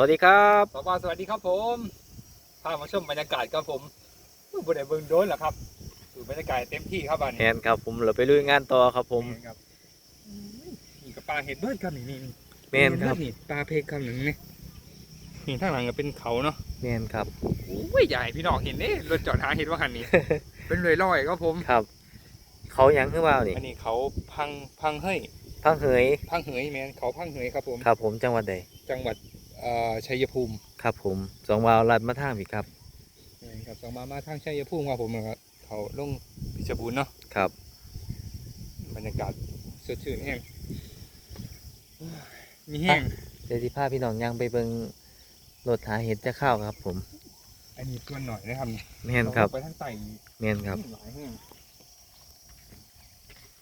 วัสดีครับสวัสดีสวัสดีครับผมพามาชมบรรยากาศครับผมบนไดเบิงโดนเหรอครับดูบรรยากาศเต็มที่ครับอันแทนี้นครับผมเราไปลุยงานต่อครับผมครับนี่กับปลาเห็ดเบิร์ดครับนี่นี่แมนครับนี่ปลาเพกครับหนึ่งนี่นี่ข้างหลังก็เป็นเขาเนาะแมนครับโอ้ยใหญ่พี่น้องเห็นนี่รถจอดหาเห็ดว่าหันนี่ เป็นเลยลอยๆครับผม ครับ เขายังขึ้นมานี่อันนี้เขาพังพังเฮ้ยพังเหยพังเหยแมนเขาพังเหยครับผม ครับผมจังหวัดใดจังหวัดเอ่อชัยภูมิครับผมสองวาวลัดมาทางพี่ครับแม่นครับสองมามาทางชัยภูมิครับผมนะครับเขาลงพิชรบูรณ์เนาะครับบรรยากาศสดชื่นแห้งมีแห้งเดี๋ยวที่พาพี่น้องยังไปเบิ่งรถหาเห็ดจะเข้าวครับ ผม อันนี้ตัวหน่อยนะครับแมนครับเาไปทางใต้แมนครับหลายแห้ง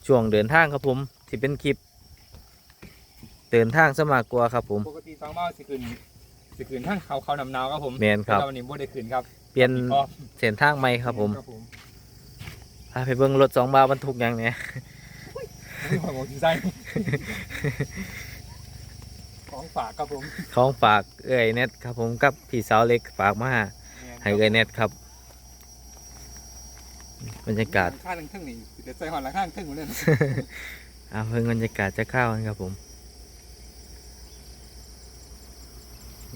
ช่วงเดินทางครับผมที่เป็นคลิป เดินทางสมากกว่าครับ ผม ปกติสองเบ้าสิคืนสิคืนทางเขาเขานำนาวครับผมแมนครับ แต่วันนี้บ่ได้คืนครับเปลี่ยนก็เส้นทางใหม่ครับ ผมครับผมพาไปเบิ่งรถสองบาวบรรทุกหยังเนี่ยไม่ขอบอกที่ใจของฝากครับผมของฝากเอ้ยเน็ตครับ ผมกับพี่สาวเล็กฝากมาให้เอ้ยเน็ตครับ บรรยากาศข้างทั้งทึ่งนี่เดี๋ยวใส่หอนละข้างทึ่งหมดเลยอาเพิ่งบรรยากาศจะเข้ากันครับผม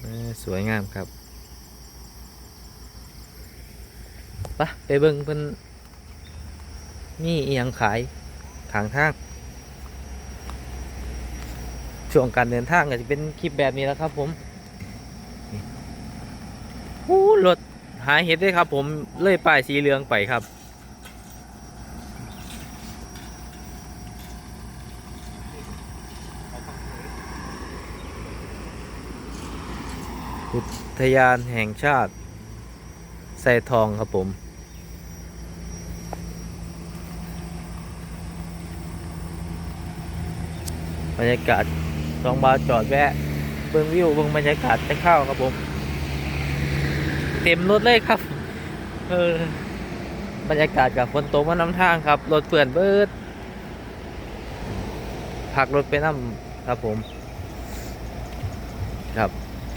เอ้อ สวยงามครับปะไปเบิ่งเพิ่นนี่อียังขายขางทาง ช่วงการเดินทางก็จะเป็นคลิปแบบนี้แล้วครับผมนี่โอ้รถหาเห็ดด้วยครับผม เลยป้ายสีเหลืองไปครับ อุ ทยานแห่งชาติไซทองครับผม บรรยากาศสองบาจอดแวะ เบิ่งวิวเบิ่งบรรยากาศจะเข้าครับผม เต็มรถเลยครับ เออบรรยากาศกับฝนตกมาน้ำทางครับ รถเปื่อนเบิดพักรถไปน้ำครับผม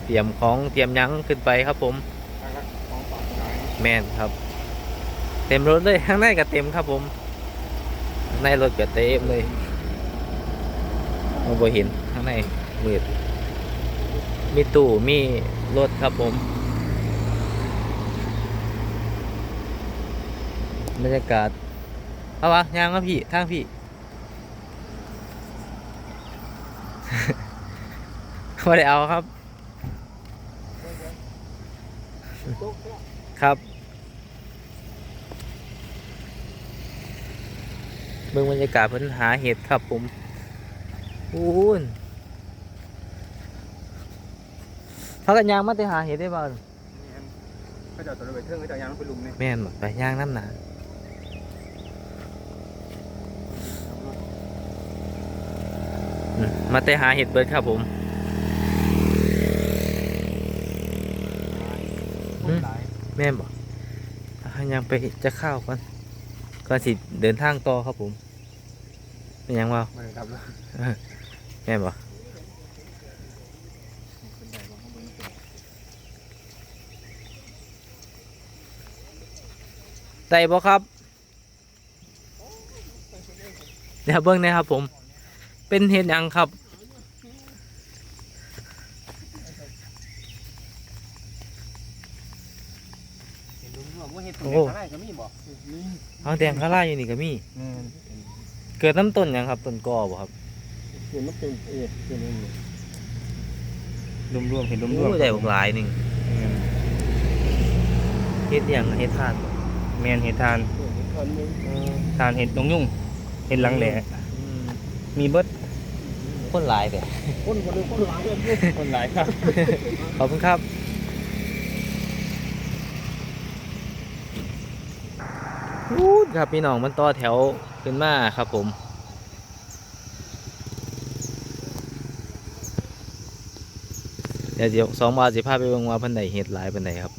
เตรียมของเตรียมหยั้งขึ้นไปครับผมของฝากหลายแมนครับ เต็มรถเลยข้างในก็เต็มครับผมข้างในรถก็เต็มเลยมองบ่เห็นข้างในมืดมีตู้มีรถครับผมบรรยากาศเอาวะยางมาพี่ทางพี่ไม่ได้เอาครับ ครับ เบิ่งบรรยากาศเพิ่นหาเห็ดครับผมอู้นพักกันยางมาแต่หาเห็ดได้บ่แม่นเขาจะเอาตัวไปเทิงเขาจะเอายางลงไปลุมเนี่ยแม่นบ่ไปย่างน้ำหนาอืมมาแต่หาเห็ดเบิดครับผม อืมหลายแม่นบ่อะยังไปจะข้าวก่อนก่อนสิเดินทางต่อครับผมเป็นหยังบ่ไม่ได้ครับแล้วแม่นบ่เป็นใหญ่กว่าข้างบนเป็นได้บ่ครับเดี๋ยวเบิ่งหนะครับผม เป็นเห็ดหยังครับ เห็นลุงว่าเห็ด โอ้ ตัวเล็กอะไรก็มีบ่นี่ เอาแดงข้าล่าอยู่นี่ก็มี แม่นเกิดน้ำต้นหยังครับต้นกอบ่ครับเห็นมันเป็นเอ็ดเป็นเองรวมๆเห็นรวมโอ้ๆได้บักหลายหนึงเฮ็ดหยังเฮ็ดทานบ่แมนเห็ดทานทานเห็ดนงยุ่งเห็ดหลังแหล่อืมมีเบิดคนหลายแต่คนคนคนหลายคนหลายครับ ขอบคุณครับ ครับพี่น้องมันต่อแถวขึ้นมาครับผม เดี๋ยวเดี๋ยวสองบาทสิพาไปเบิ่งว่าพิ่นได้เฮ็ดหลายปานใดครับ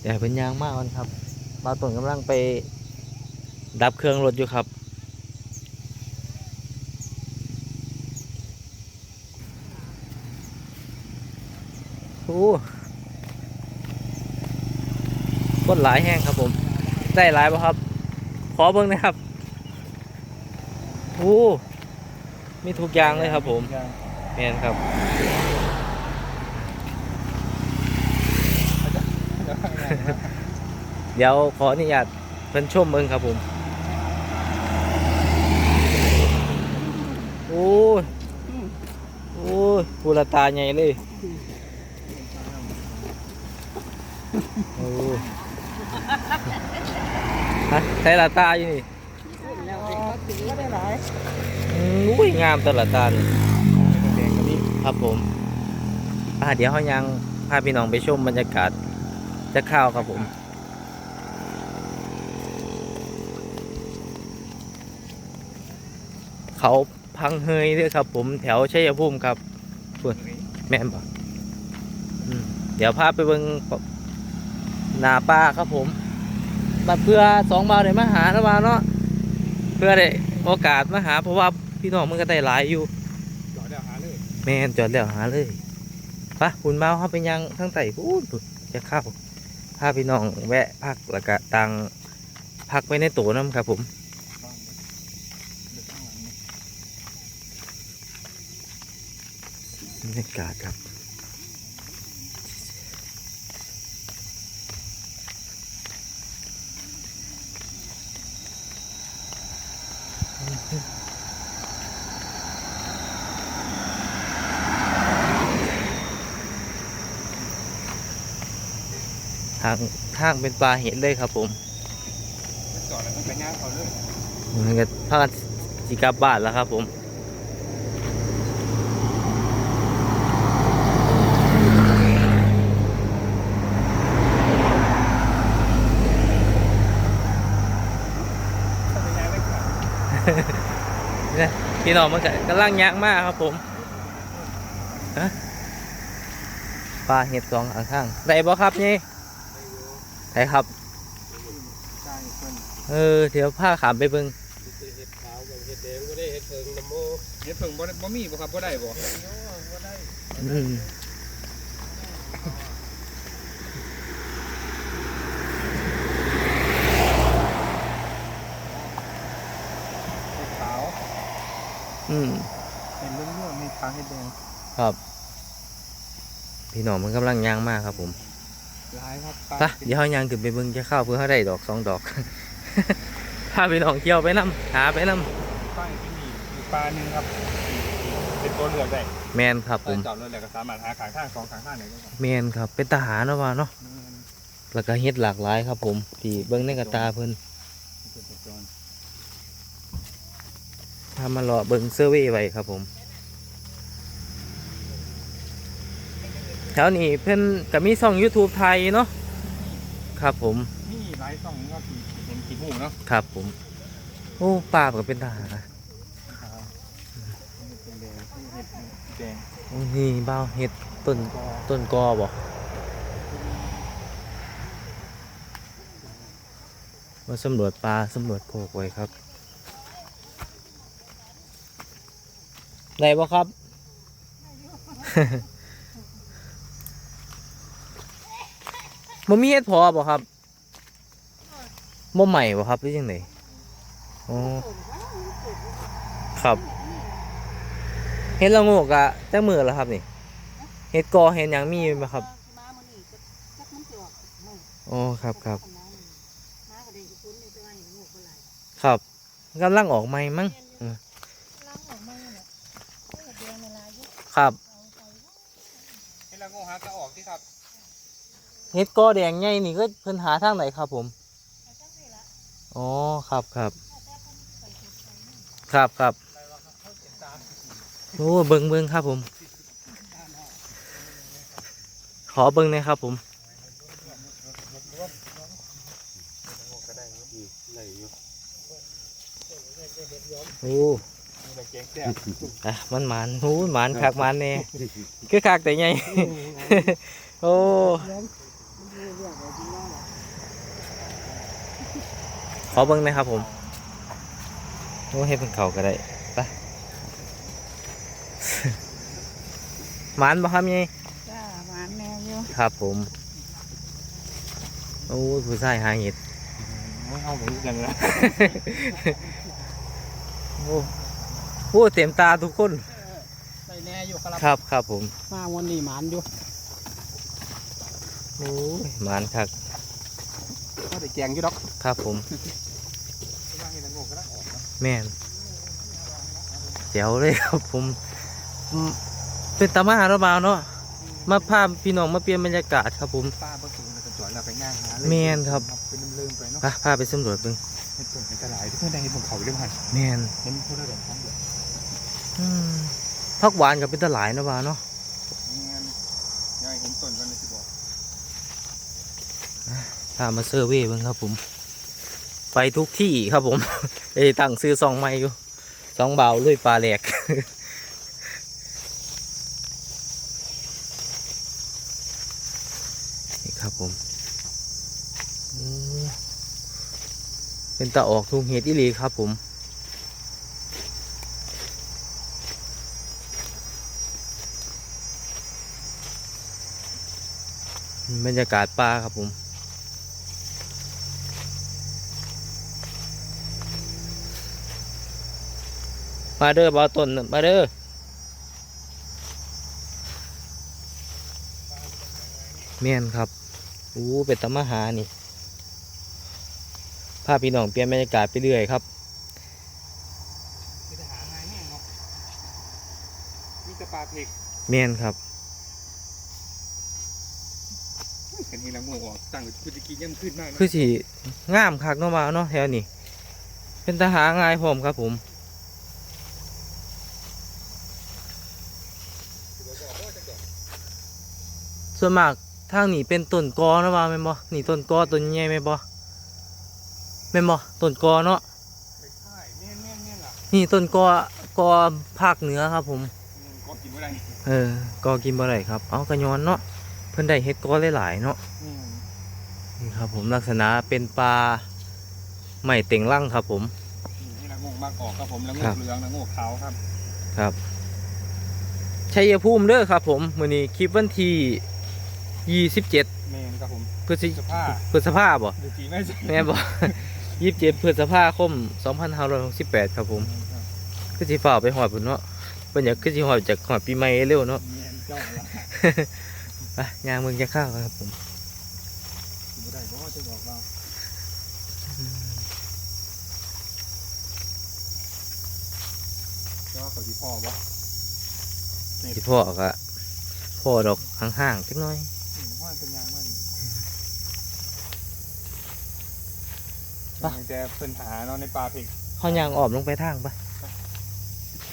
เดี๋ยวเพิ่นยางมากมันครับบาต้นกำลังไปดับเครื่องรถอยู่ครับโอ้คนหลายแห้งครับผม ได้หลายป่ะครับ ขอเบิ้งนะครับโอ้มีทุกอย่างเลยครับผมแมนครับเดี๋ยวขออนุญาตเพิ่นชมเบิ้งครับผมโอ้ยโอ้ยปูละตาใหญ่เลยโอ้ย ฮะใช้ละตาอยู่นี่อุ้ยงามตละตานี่แดงกันนี่ครับผมอ่าเดี๋ยวเขายังพาพี่น้องไปชมบรรยากาศจะข้าวครับผมเขาพังเฮยด้วยครับผมแถวชัยภูมิครับส่วนแม่นปะเดี๋ยวพาไปเบิ่งนาป้าครับผม มาเพื่อสองบาทเลยมาหานะบาเนาะเพื่อได้โอกาสมาหา เพราะว่าพี่น้องมันก็ได้หลายอยู่จอดเดี๋ยวหาเลยแม่นจอดแล้วหาเลยปะคุณเมาเขาไปยังทั้งไต่พูดจะเข้าพาพี่น้องแวะพักแล้วก็ตังพักไว้ในตัวน้ำครับผมบรรยากาศครับางทางเป็นปลาเห็นเลยครับผมจอดแล้วก็ไปย่างเขาเลยมันก็พากันสิกลับบ้านแล้วครับผมถ้าไปย่างได้ค่ะพี่น้องมันก็กำลังยากมากครับผมปลาเห็ดสองข้างข้างได้บ่ครับนี่ ได้ครับใช่เพิ่นเออเดี๋ยวผ้าขามไปเบิ่งเห็ดขาวกับเห็ดแดงก็ได้เห็ดเพิงน้ำโมเห็ดเพิงบ่ได้บ่มีบ่ครับบ่ได้บ่อืมเห็ดขาวอืมเห็ดเรื่องๆมีขาวเห็ดแดงครับ พี่น้องมันกำลังยางมากครับผม หลายครับไปะเดี๋ยวเขายางขึ้นไปเบิ่งจะเข้าเพื่อเขาได้ดอกสองดอก พาพี่น้องเที่ยวไปน้ำหาไปน้ป้ายที่นี่มีปลาหนึ่งครับเป็นตัวเลือกได้ำแมนครับผมจอดรถแล้วก็สามารถหาขางข้างสองขางข้างไหนก็ได้แมนครับ เป็นทหารเนาะว่าเนาะแล้วก็เฮ็ดหลากหลายครับ ผมที่เบิ่งในกระตาเพิ่นพามาเลาะเบิ่งเซอร์เวย์ไว้ครับผม แถวนี้เพิ่นก็มีช่อง YouTube ไทยเนาะครับผมนี่หลายช่องก็ที่เห็นขี้หูเนาะครับผม โอ้ป้าก็เป็นทหารแดงเห็ดแดงโอ้นี่บ้าวเฮ็ดต้นต้นกอบ่มาสำรวจปลาสำรวจโคกไว้ครับได้บ่ครับ บ่มีเฮ็ดพอบ่ครับบ่ใหม่บ่ครับหรือยังไงอ๋อครับ เฮ็ดละโงกอะจักมือแล้วครับนี่ เฮ็ดกอเฮ็ดหยังมีไหมครับอ๋อครับครับครับกำลังออกใหม่มั้งครับเห็ดละโงหาก็ออกที่ครับ เฮ็ดกอแดงใหญ่นี่ก็เพิ่นหาทางไหนครับ ผมอ๋อครับครับครับครับโอ้เบิ่งเบิ่งครับ ผม ขอเบิ่งหน่อยครับ ผมโอ้อะมันหมันโอ้หมันคักหมันแน่คือคักแต่ใหญ่โอ้ ขอเบิ้งหนะครับผมโอ้ให้เป็นเขาก็ได้ไปหมันบ่ครับยัยจ้าหวานแน่ครับผมโอ้ยผู้ชายหาเห็ดไม่เอาไปกันละโอ้โหเต็มตาทุกคนใส่แน่อยู่ครับครับครับผม มาวันนี้หมานอยู่ โอ้ยหมานคักก็ได้แกงอยู่ดอกครับผมว่าเห็นงงก็ได้ออกนะแม่นเจ๋วเลยครับผมอืมเป็นตามาหาเราเบาวเนาะมาพาพี่น้องมาเปลี่ยนบรรยากาศครับผม ป้าบ่สูงเลยกันจอดเราไปย่างหาแม่นครับ เป็นลืมๆไปเนาะพาพาไปสำรวจเบิ่งเห็นต้นเห็นตะหลายที่เพื่อนได้เห็นบนเขาเรื่องหันแม่นเห็นพูดได้แบบทั้งเดียวอืมพักหวานกับเป็นตาหลายเนาะบ่าวเนาะ นี่งั้นยายเห็นต้นกันเลยสิบอก พามาเซอร์เวย์เบิ่งครับผม ไปทุกที่ครับผมเอ้ตั้งซื้อซองใหม่อยู่ซองเบาลุยปลาแหลกนี่ครับผมเป็นตาออกทุงเห็ดอีหลีครับผมบรรยากาศป่าครับผม มาเด้อบาวต้นมาเด้อเมียนครับอู้เป็นตะมาหานี่พาพี่น้องเปลี่ยนบรรยากาศไปเรื่อยครับคือจะหาง่ายแน่เนาะมีแต่ปลาเพกเมียนครับเห็นทีละงูออกตั้งกุจิกีย่ำขึ้นมากนะคือสิงามคักเนาะมาเนาะแถวนี้เป็นตาหาง่ายพร้อมครับผม ส่วนมากทางนี้เป็นต้นกอเนาะว่าแม่นบ่นี่ต้นกอต้นใหญ่แม่นบ่แม่นบ่ต้นกอเนาะไม่ใช่เมี่ยนเมี่ยนเมี่ยนล่ะนี่ต้นกอกอภาคเหนือครับ ผมอืมก็กินไม่ได้เออกอกินบ่ได้ครับ เอากระยอนเนาะเพิ่นได้เฮ็ดกอหลายๆเนาะอืมนี่ครับ ผมลักษณะเป็นปลาไม่เต็งร่างครับผม นี่ละงูมากออกครับผมแล้วงูครับเหลืองแล้วงูขาวครับครับ ชัยภูมิเด้อครับผมมื้อนี้คลิปวันที่ 27เมนครับผมพฤศจิสภาพพฤษภาบ่หรือจีไม่ใช่แม่บอกยี่สิบเจ็ดพฤษภาคมสองพันห้าร้อยหกสิบแปดครับผมคือสิฝ่ากไปหอดพุ่นเนาะเป็นอยากคือสิหอดจากหอดปีใหม่เร็วเนาะเมียนเจ้าละไปยางเมืองจะข้าวครับผมกินไม่ได้เพราะว่าจะบอกว่าเจ้าขอที่พ่อวะที่พ่อก็พ่อดอกห่างๆจักหน้อย อืมว่าเป็นยางมาก ไปมีแต่เพิ่นหาเนาะในป่าเพกเขายางออมลงไปทางปะ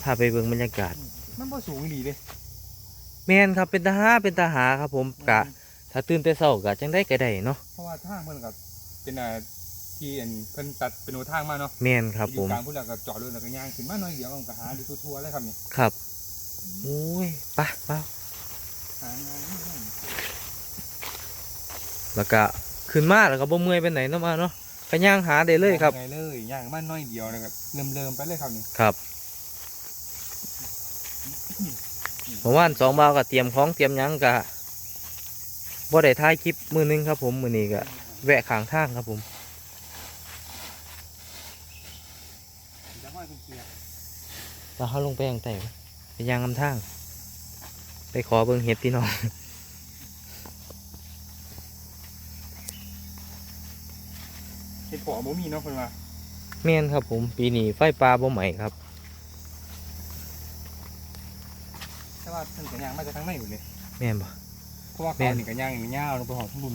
พาไปเบิ่งบรรยากาศ มันบ่สูงอีหลีเลยแม่นครับเป็นตาหาเป็นตาหาครับผมกะ ถ้าตื่นแต่เช้ากะจังได้ก็ได้เนาะเพราะว่าทางเพิ่นก็เป็นอ่าที่อันเพิ่นตัดเป็นโนทางมาเนาะแม่นครับอผยู่มกลางพุ่นแล้วก็จอดรถแล้วก็ย่างขึ้นมาหน่อยเดียวมันก็หาดูทั่วๆเลยครับนี่ครับโอ้ยไปไปหางานแล้วก็ขึ้นมาแล้วก็บ่เมื่อยไปไหนเนาะมาเนาะ ก็ย่างหาได้เลยครับ ไงเลยย่างมาหน่อยเดียวแล้วก็เริ่มๆไปเลยครับนี่ครับเมื่อวานสองบาวก็เตรียมของเตรียมหยังกะบ่ได้ถ่ายคลิปมือหนึงครับ ผมมือนี้ก็แวะข้างทางครับผม จะห้อยเป็นเกียร์แล้วเขาลงไปยังไต่ไปยางลำทาง ไปขอเบิ่งเห็ดพี่น้อง เห็ดปอบ่มีเนาะเพิ่นว่าแม่นครับผมปีนี้ไฟปลาบ่ใหม่ครับแต่ว่าเพิ่นก็ย่างมาจากทางในอยู่เลยแม่นบ่เพราะว่าแม่เขานนี่ก็ย่างนี่ยาวลงไปหอดบุญ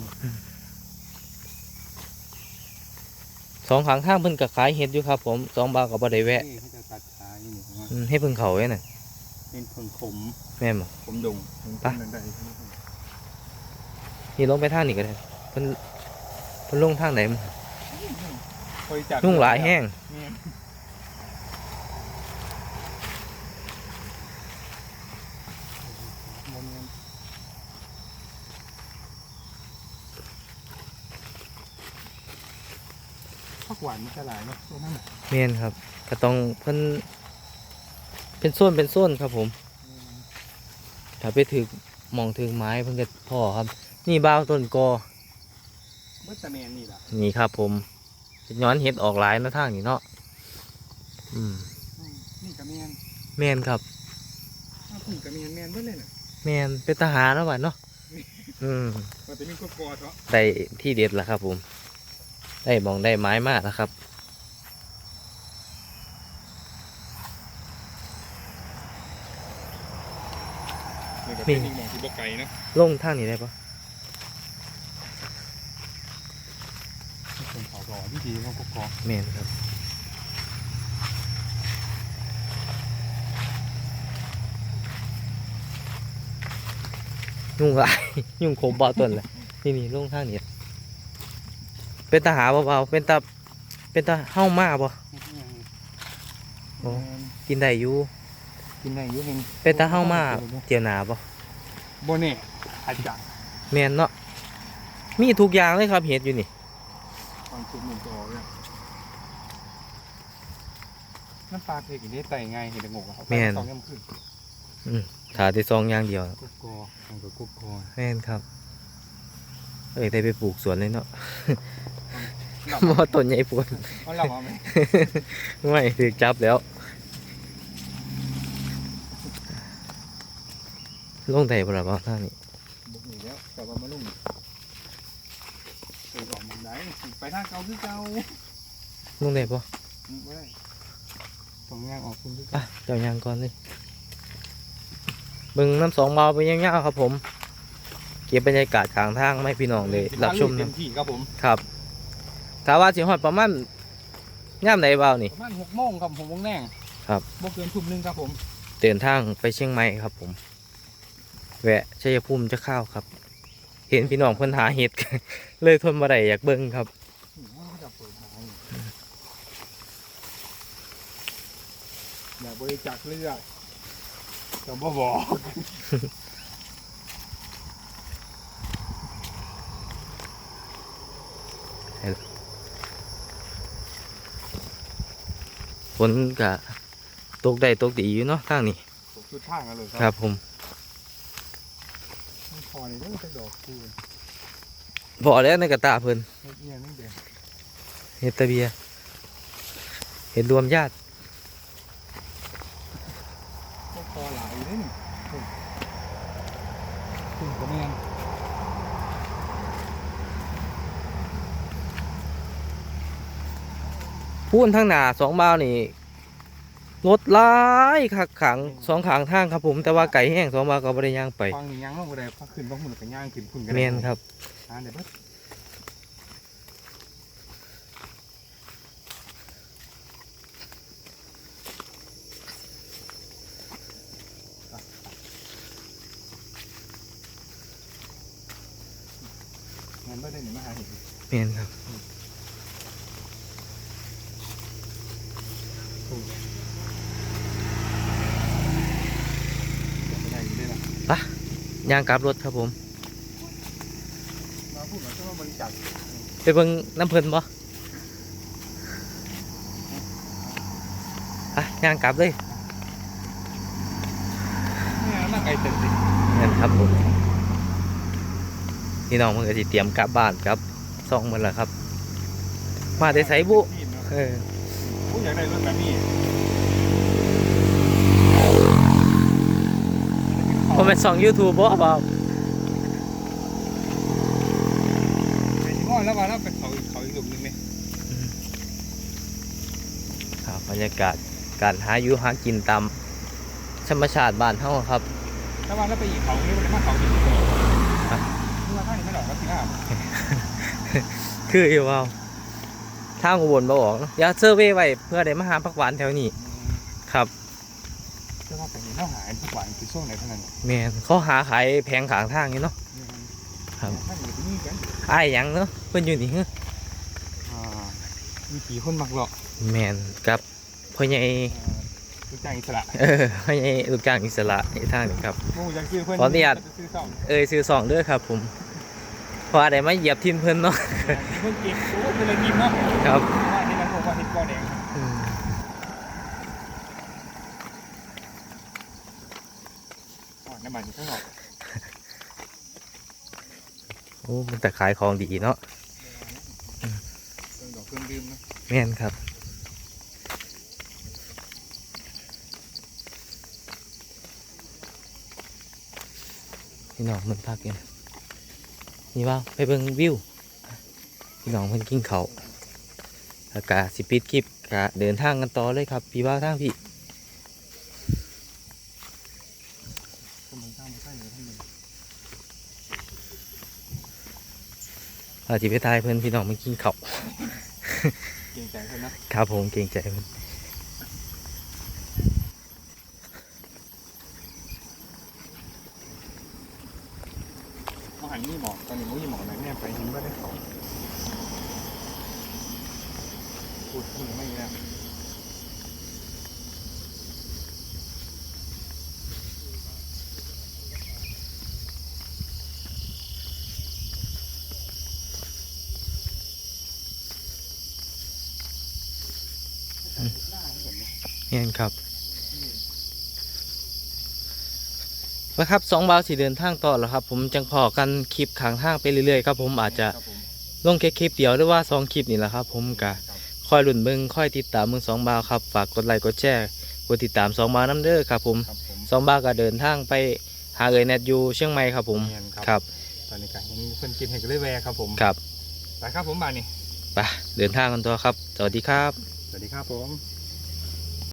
สองขางทางเพิ่นก็ขายเห็ดอยู่ครับผมสองบาวก็บ่ได้แวะนี่เขาจะตัดขายนี่ว่าอืมให้เพิ่งเขาไว้น่ะเป็นเพิ่งขมแม่นบ่ ขมดงไปเพิ่นนั่นได้นี่ลงไปทางนี้ก็ได้เพิ่นเพิ่นลงทางไหนบริจาค นุ่งหลายแห้งนี่บ่มีผักหวานมันจะหลายเนาะตัวนั้นน่ะแม่นครับก็ต้องเพิ่นเป็นโซนเป็นโซนครับผม ถ้าไปถึกหมองถึงไม้เพิ่นก็พอครับ นี่บ้าวต้นกอเบิดแตะแมนนี่ล่ะนี่ครับผม ย้อนเห็ดออกหลายเนาะทางนี้เนาะอืมอืมนี่กะแมนแมนครับอ้าวพุ่นกะแมนแมนเบิดเลยน่ะแมนเป็นทหารแล้วบัดเนาะอืมว่าแต่มีกกอเถาะได้ที่เด็ดแล้วครับ ผม ได้มองได้ไม้มากแล้วครับนี่ก็เป็นอีกหมองที่บ่ไกลเนาะลงทางนี้ได้ปะ เป็นเขาหล่อที่ดีเขากกอแมนครับยุ่งไรยุ่งโคมบอต้นเลยนี่นี่ลงทางนี้เป็นตาหาเบาๆเป็นตาเป็นตาเฮ้ามาบ่โอ้กินได้อยู่กินได้อยู่เห็นเป็นตาเฮ้ามาเจียวหนาบ่บ่แน่อาจจะแมนเนาะมีทุกอย่างเลยครับเห็ดอยู่นี่ตอ นชุดหนึ่งตัวเนี่ยน้ำปลาเพกอย่างนี้ไต่ไงเห็นแต่งกอะครับแม่น สองยำขึ้นขาได้ซองอย่างเดียวกกอมันก็กกอแม่นครับ เอ้ยได้ไปปลูกสวนเลยเนาะหลับมอต้นใหญ่ปวนเอาหลับเอาไหมไม่ถือจับแล้ว ลงไต่บ่ล่ะบ่ทางนี้บุกหนีแล้วแต่ว่ามาลุ่มไปออกมุมไหนไปทางเก่าคือเก่าลงได้บ่อืมบ่ได้ ตรงย่างออกคุณคืออะเก่าเจ้ายางก่อนเลยเบิ่งน้ำสองเบาไปยาวๆครับผม เก็บบรรยากาศกลางทางไม่พี่น้องเลยรับชมเต็นะมที่ครับผมครับถ้าว่าสิฮอดประมาณย่ามใดเบานี่ ประมาณหกโมงครับหกโมงแน่งครับ บ่เกินทุ่มหนึงครับผมเดินทางไปเชียงใหม่ครับผม แวะชัยภูมิจะเข้าวครับ เห็นพี่น้องเพิ่นหาเห็ด เลยทนมาได้อยากเบิ่งครับ อืมเขาจะเปิดหาอยู่ อย่าบริจาคเลือดจะบ่บอกฝนกะตกได้ตกดีอยู่เนาะทางนี้ผมชุดทางกันเลยครับผมมันพอนี่ต้องจะดอกคูณพอแล้วในกระตาเพิ่น เฮ็ดเนี่ยนั่นเดียวเห็ดตะเบีย เห็ดรวมญาติ ก็พ อหลายเลยนี่คุณคุณก็แม่นพูนทางหน้าสองบ่าวนี่รถหลายคักขังสองขางทางครับผมแต่ว่าไก่แห้งสองบ่าวก็บ่ได้ย่างไปฟังนี่ยังลงบ่ได้พักขึ้นพักหมุนกันย่างขึ้นคุณกันแมนครับ อ่าเดี๋ยวเบิด นบ่ได้หนีมาหาเห็ดแมนครับไม่ได้อยู่ด้วยล่ะย่างกลับรถครับผม มาพูดเหมือนกับว่าบริจาคไปเบิ่งน้ำเพิ่นบ่อะย่างกลับเลยเนี่ยน่าไกลเต็มสิ นั่นครับผม พี่น้องมันก็สิเตรียมกลับบ้านครับซ่องมันละครับ มาได้ไสบุเออผู้อยากได้รถแบบนี้ผมเป็นซ่อง YouTube บ่บ่าวไอ้ที่ว่าแล้วว่าแล้วเป็นเขาอีกเขาอีกหลุมหนึงเนี่ยครับบรรยากาศการหาอยู่หากินตามธรรมชาติบ้านเฮาครับแล้วว่าแล้วไปอีกเขานี่มันมาเขาอีกหลุม คืออยู่ว่าทางอุบลบ่ออกเนาะอย่าเซอร์เวย์ไว้เพื่อได้มาหาผักหวานแถวนี้ ครับจะว่าเป็นเท่าหายทุกวันคือช่วงไหนเท่านั้นแม่นเขาหาขายแพงขางทางอยู่เนาะครับท่านอยู่ที่นี่กันอ้ายหยังเนาะเพิ่นอยู่นี่เฮ้ออ่ามีกี่คนมักหรอกแม่นกับพ่อใหญ่ลูกจ้างอิสระเออพ่อใหญ่ลูกจ้างอิสระในทางนี้ครับโอ้อยากซื้อเพื่อนขออนุญาตจะซื้อสองเอ้ยซื้อสองเด้อครับผมเพราะว่าได้มาเหยียบทินเพิ่นเนาะเพิ่งกินโอ้เป็นอะไรกินเนาะครับว่าที่นั้นผมว่าเห็ดก้อนแดงอืมอ๋อน้ำมันอยู่ข้างนอกอ้มันแต่ขายของดีเนาะเครื่องดอกเครื่องดื่มนะแม่นครับพี่น้องมันพักกัน นี่ว่าไปเบิ่งวิวพี่น้องเพิ่นกินเขาวอากาศสิปิดคลิปกะเดินทางกันต่อเลยครับ พี่ว่าทางพี่ก็มันข้ามมาใกล้เลยท่านหนึ่งอาจิไปทายเพิ่นพี่น้องมันกินเขาวเกรงใจเพื่อนนะครับผมเกรงใจเพิ่น มหันนี่หมอกตอนนี้มุ้ยหมอกไหนแม่ไปหินก็ได้เขาพูดถึงไม่แย่ แม่นครับมาครับสองบาวสีเดินทางต่อแล้วครับ ผมจังพอกันคลิปขางทางไปเรื่อยๆครับผมอาจจะครับผมลงแค่คลิปเดียวหรือว่าสองคลิปนี่แหละครับ ผมกะครับคอยหลุนเบิงคอยติดตามมึงสองบาวครับฝากกดไลค์กดแชร์กดติดตามสองบาวน้ำเด้อครับ ผมครับผมสองบาวก็เดินทางไปหาเอ๋ยแนทอยู่เชียงใหม่ครับผมเนียนครับครับตอนนี้ก็เห็นเพื่อนกินเห็ดก็เลยแวะครับผมครับไปครับผมบ่านี่ไปเดินทางกันต่อครับ สวัสดีครับ สวัสดีครับผม